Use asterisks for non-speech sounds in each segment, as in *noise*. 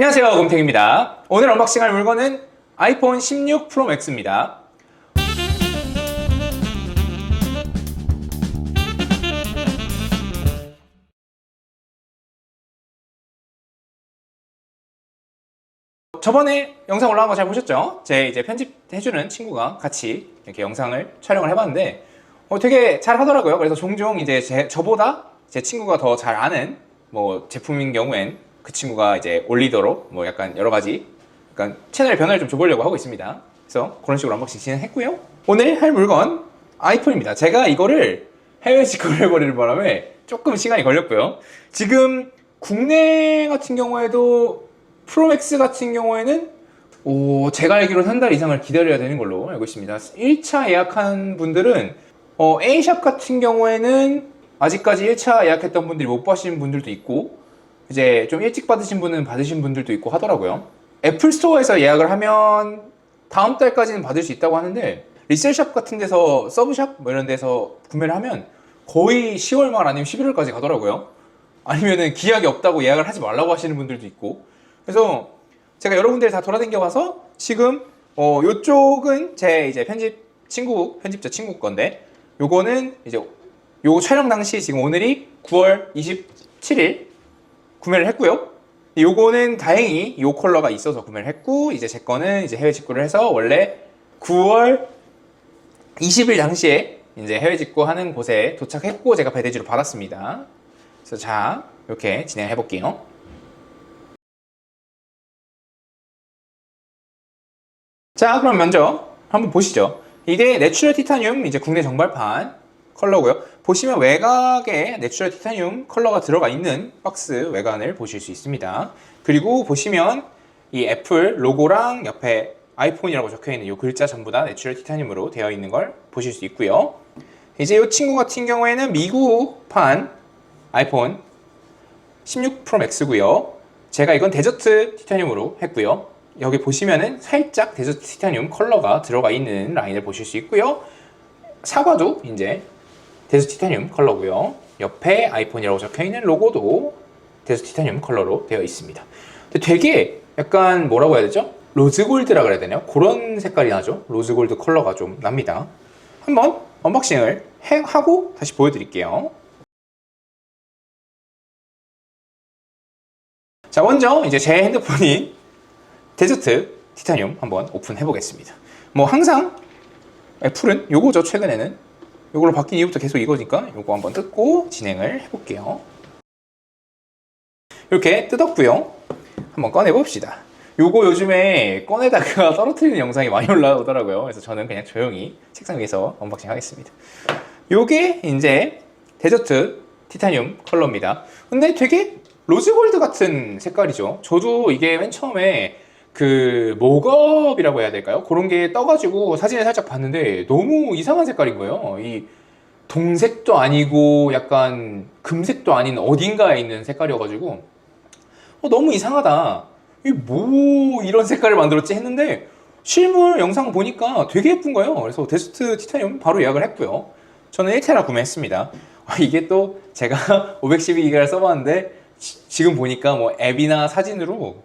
안녕하세요 곰탱입니다 오늘 언박싱할 물건은 아이폰 16 프로 맥스입니다 저번에 영상 올라온 거잘 보셨죠? 제 이제 편집해주는 친구가 같이 이렇게 영상을 촬영을 해봤는데 어, 되게 잘 하더라고요. 그래서 종종 이제 제, 저보다 제 친구가 더 잘 아는 뭐 제품인 경우엔 그 친구가 이제 올리도록 뭐 약간 여러 가지 약간 채널 변화를 좀 줘보려고 하고 있습니다. 그래서 그런 식으로 언박싱 진행했고요. 오늘 할 물건 아이폰입니다. 제가 이거를 해외 직구를 해버리는 바람에 조금 시간이 걸렸고요. 지금 국내 같은 경우에도 프로맥스 같은 경우에는 오, 제가 알기로는 한 달 이상을 기다려야 되는 걸로 알고 있습니다. 1차 예약한 분들은 어, A샵 같은 경우에는 아직까지 1차 예약했던 분들이 못 받으신 분들도 있고 이제 좀 일찍 받으신 분은 받으신 분들도 있고 하더라고요. 애플 스토어에서 예약을 하면 다음 달까지는 받을 수 있다고 하는데 리셀샵 같은 데서 서브샵 뭐 이런 데서 구매를 하면 거의 10월 말 아니면 11월까지 가더라고요. 아니면은 기약이 없다고 예약을 하지 말라고 하시는 분들도 있고 그래서 제가 여러 군데를 다 돌아다녀 봐서 지금 어 요쪽은 제 이제 편집 친구 편집자 친구 건데 요거는 이제 요 촬영 당시 지금 오늘이 9월 27일 구매를 했고요. 요거는 다행히 요 컬러가 있어서 구매를 했고 이제 제 거는 이제 해외 직구를 해서 원래 9월 20일 당시에 이제 해외 직구 하는 곳에 도착했고 제가 배대지로 받았습니다. 그래서 자 이렇게 진행해 볼게요. 자, 그럼 먼저 한번 보시죠. 이게 내추럴 티타늄 이제 국내 정발판 컬러고요. 보시면 외곽에 내추럴 티타늄 컬러가 들어가 있는 박스 외관을 보실 수 있습니다. 그리고 보시면 이 애플 로고랑 옆에 아이폰이라고 적혀 있는 이 글자 전부 다 내추럴 티타늄으로 되어 있는 걸 보실 수 있고요. 이제 이 친구 같은 경우에는 미국판 아이폰 16 프로 맥스고요. 제가 이건 데저트 티타늄으로 했고요. 여기 보시면은 살짝 데저트 티타늄 컬러가 들어가 있는 라인을 보실 수 있고요. 사과도 이제 데저트 티타늄 컬러고요. 옆에 아이폰이라고 적혀 있는 로고도 데저트 티타늄 컬러로 되어 있습니다. 되게 약간 뭐라고 해야 되죠? 로즈골드라 그래야 되나요? 그런 색깔이 나죠? 로즈골드 컬러가 좀 납니다. 한번 언박싱을 해- 하고 다시 보여드릴게요. 자, 먼저 이제 제 핸드폰이 데저트 티타늄 한번 오픈해 보겠습니다. 뭐 항상 애플은 요거죠 최근에는 요걸로 바뀐 이후부터 계속 이거니까 요거 한번 뜯고 진행을 해볼게요. 이렇게 뜯었고요. 한번 꺼내 봅시다. 요거 요즘에 꺼내다가 *laughs* 떨어뜨리는 영상이 많이 올라오더라고요. 그래서 저는 그냥 조용히 책상 위에서 언박싱 하겠습니다. 요게 이제 데저트 티타늄 컬러입니다. 근데 되게 로즈골드 같은 색깔이죠. 저도 이게 맨 처음에 그 목업이라고 해야 될까요? 그런 게 떠가지고 사진을 살짝 봤는데 너무 이상한 색깔인 거예요. 이 동색도 아니고 약간 금색도 아닌 어딘가에 있는 색깔이어가지고 어, 너무 이상하다. 이 뭐 이런 색깔을 만들었지 했는데 실물 영상 보니까 되게 예쁜 거예요. 그래서 데스트 티타늄 바로 예약을 했고요. 저는 1테라 구매했습니다. 아, 이게 또 제가 *laughs* 512기가를 써봤는데 지- 지금 보니까 뭐 앱이나 사진으로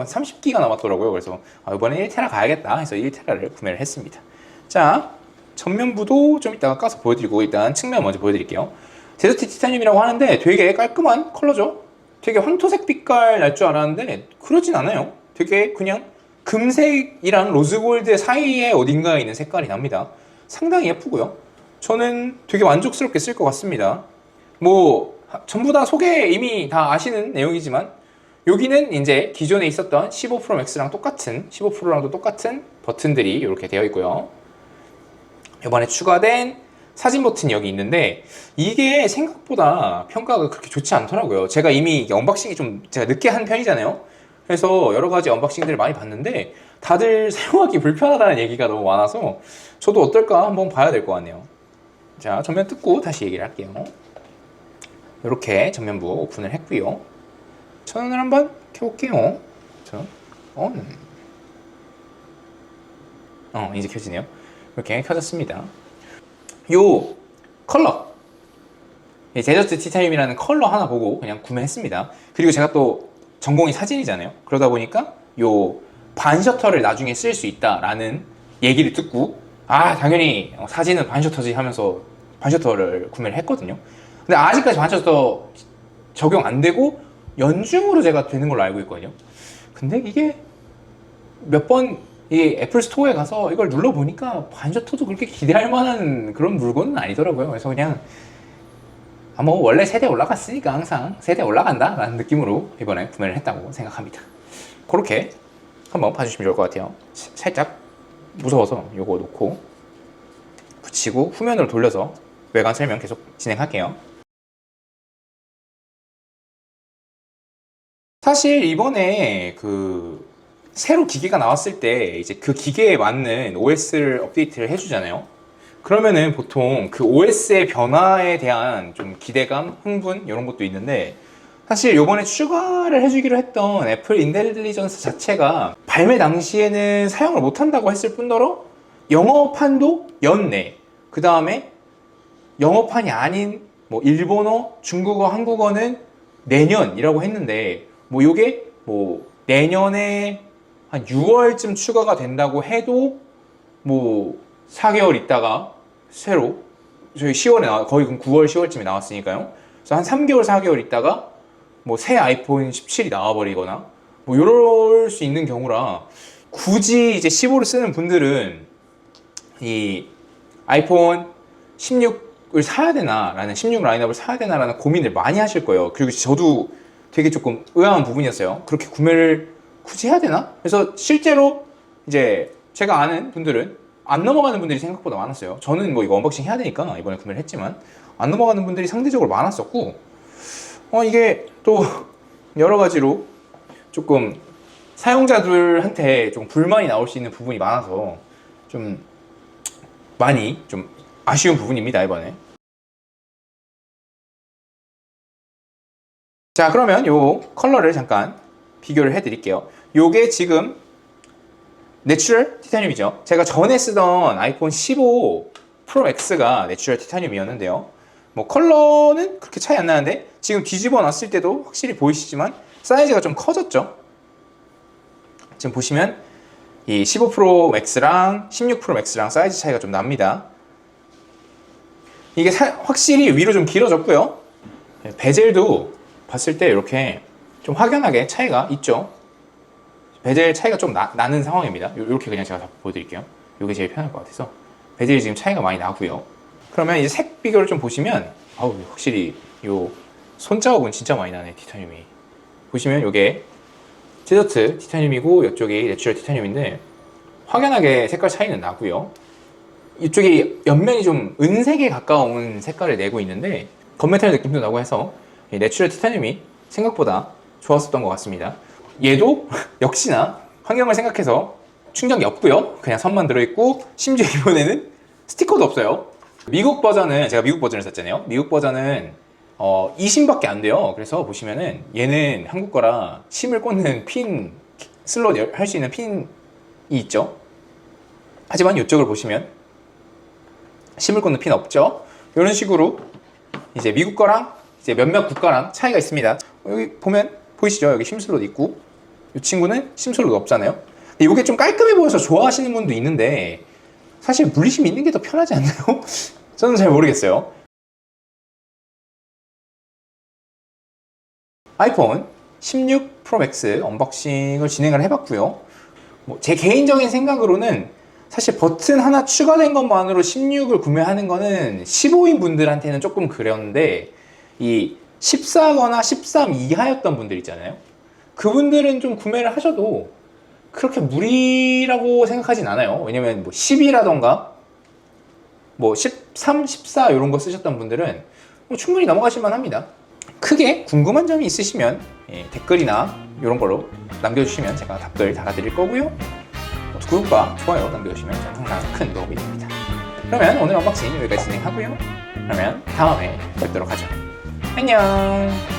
한 30기가 남았더라고요. 그래서 아, 이번에 1테라 가야겠다 해서 1테라를 구매를 했습니다. 자, 전면부도 좀 이따가 까서 보여드리고 일단 측면 먼저 보여드릴게요. 데저트 티타늄이라고 하는데 되게 깔끔한 컬러죠. 되게 황토색 빛깔 날 줄 알았는데 그러진 않아요. 되게 그냥 금색이랑 로즈골드 사이에 어딘가에 있는 색깔이 납니다. 상당히 예쁘고요. 저는 되게 만족스럽게 쓸 것 같습니다. 뭐 하- 전부 다 소개 이미 다 아시는 내용이지만 여기는 이제 기존에 있었던 15 프로 맥스랑 똑같은 15 프로랑도 똑같은 버튼들이 이렇게 되어 있고요. 이번에 추가된 사진 버튼이 여기 있는데 이게 생각보다 평가가 그렇게 좋지 않더라고요. 제가 이미 언박싱이 좀 제가 늦게 한 편이잖아요. 그래서 여러 가지 언박싱들을 많이 봤는데 다들 *laughs* 사용하기 불편하다는 얘기가 너무 많아서 저도 어떨까 한번 봐야 될 것 같네요. 자, 전면 뜯고 다시 얘기를 할게요. 이렇게 전면부 오픈을 했고요. 천원을 한번 켜볼게요. 전, 온. 어, 이제 켜지네요. 이렇게 켜졌습니다. 요 컬러 이 데저트 티타늄이라는 컬러 하나 보고 그냥 구매했습니다. 그리고 제가 또 전공이 사진이잖아요. 그러다 보니까 요 반셔터를 나중에 쓸 수 있다라는 얘기를 듣고 아 당연히 어, 사진은 반셔터지 하면서 반셔터를 구매를 했거든요. 근데 아직까지 반셔터 적용 안 되고 연중으로 제가 되는 걸로 알고 있거든요. 근데 이게 몇 번 이 애플 스토어에 가서 이걸 눌러 보니까 반셔터도 그렇게 기대할 만한 그런 물건은 아니더라고요. 그래서 그냥 아, 뭐 원래 세대 올라갔으니까 항상 세대 올라간다라는 느낌으로 이번에 구매를 했다고 생각합니다. 그렇게 한번 봐주시면 좋을 것 같아요. 시- 살짝 무서워서 요거 놓고 붙이고 후면으로 돌려서 외관 설명 계속 진행할게요. 사실 이번에 그 새로 기계가 나왔을 때 이제 그 기계에 맞는 OS를 업데이트를 해주잖아요. 그러면은 보통 그 OS의 변화에 대한 좀 기대감, 흥분 이런 것도 있는데 사실 요번에 추가를 해주기로 했던 애플 인텔리전스 자체가 발매 당시에는 사용을 못한다고 했을 뿐더러 영어판도 연내 그 다음에 영어판이 아닌 뭐 일본어, 중국어, 한국어는 내년이라고 했는데 뭐 요게 뭐 내년에 한 6월쯤 추가가 된다고 해도 뭐 4개월 있다가 새로 저희 10월에 나 거의 그럼 9월 10월쯤에 나왔으니까요. 그래서 한 3개월 4개월 있다가 뭐 새 아이폰 17이 나와버리거나 뭐 이럴 수 있는 경우라 굳이 이제 15를 쓰는 분들은 이 아이폰 16을 사야 되나라는 16 라인업을 사야 되나라는 고민을 많이 하실 거예요. 그리고 저도 되게 조금 의아한 부분이었어요. 그렇게 구매를 굳이 해야 되나? 그래서 실제로 이제 제가 아는 분들은 안 넘어가는 분들이 생각보다 많았어요. 저는 뭐 이거 언박싱 해야 되니까 이번에 구매를 했지만 안 넘어가는 분들이 상대적으로 많았었고 어 이게 또 *laughs* 여러 가지로 조금 사용자들한테 좀 불만이 나올 수 있는 부분이 많아서 좀 많이 좀 아쉬운 부분입니다 이번에. 자 그러면 요 컬러를 잠깐 비교를 해 드릴게요. 요게 지금 내추럴 티타늄이죠. 제가 전에 쓰던 아이폰 15 프로 X가 내추럴 티타늄이었는데요. 뭐 컬러는 그렇게 차이 안 나는데 지금 뒤집어 놨을 때도 확실히 보이시지만 사이즈가 좀 커졌죠. 지금 보시면 이 15 프로 맥스랑 16 프로 맥스랑 사이즈 차이가 좀 납니다. 이게 사- 확실히 위로 좀 길어졌고요. 베젤도 봤을 때 이렇게 좀 확연하게 차이가 있죠. 베젤 차이가 좀 나, 는 상황입니다. 이렇게 그냥 제가 다 보여드릴게요. 이게 제일 편할 것 같아서 베젤이 지금 차이가 많이 나고요. 그러면 이제 색 비교를 좀 보시면 아우 확실히 요 손자국은 진짜 많이 나네 티타늄이. 보시면 이게 데저트 티타늄이고 이쪽이 내추럴 티타늄인데 확연하게 색깔 차이는 나고요. 이쪽이 옆면이 좀 은색에 가까운 색깔을 내고 있는데 건메탈 느낌도 나고 해서 이 내추럴 티타늄이 생각보다 좋았었던 것 같습니다. 얘도 *laughs* 역시나 환경을 생각해서 충전기 없고요. 그냥 선만 들어있고 심지어 이번에는 스티커도 없어요. 미국 버전은 제가 미국 버전을 샀잖아요. 미국 버전은 어, 2심밖에 안 돼요. 그래서 보시면은 얘는 한국 거라 심을 꽂는 핀 슬롯 할 수 있는 핀이 있죠. 하지만 이쪽을 보시면 심을 꽂는 핀 없죠. 이런 식으로 이제 미국 거랑 이제 몇몇 국가랑 차이가 있습니다. 여기 보면 보이시죠? 여기 심슬롯 있고 이 친구는 심슬롯 없잖아요. 근데 이게 좀 깔끔해 보여서 좋아하시는 분도 있는데 사실 물리심 있는 게 더 편하지 않나요? *laughs* 저는 잘 모르겠어요. 아이폰 16 프로 맥스 언박싱을 진행을 해봤고요. 뭐 제 개인적인 생각으로는 사실 버튼 하나 추가된 것만으로 16을 구매하는 거는 15인 분들한테는 조금 그랬는데 이 14거나 13 이하였던 분들 있잖아요. 그분들은 좀 구매를 하셔도 그렇게 무리라고 생각하진 않아요. 왜냐면 뭐 10이라던가 뭐 13, 14 이런 거 쓰셨던 분들은 뭐 충분히 넘어가실만 합니다. 크게 궁금한 점이 있으시면 예, 댓글이나 이런 걸로 남겨주시면 제가 답글 달아드릴 거고요. 뭐 구독과 좋아요 남겨주시면 항상 큰 도움이 됩니다. 그러면 오늘 언박싱 여기까지 진행하고요. 그러면 다음에 뵙도록 하죠. 안녕.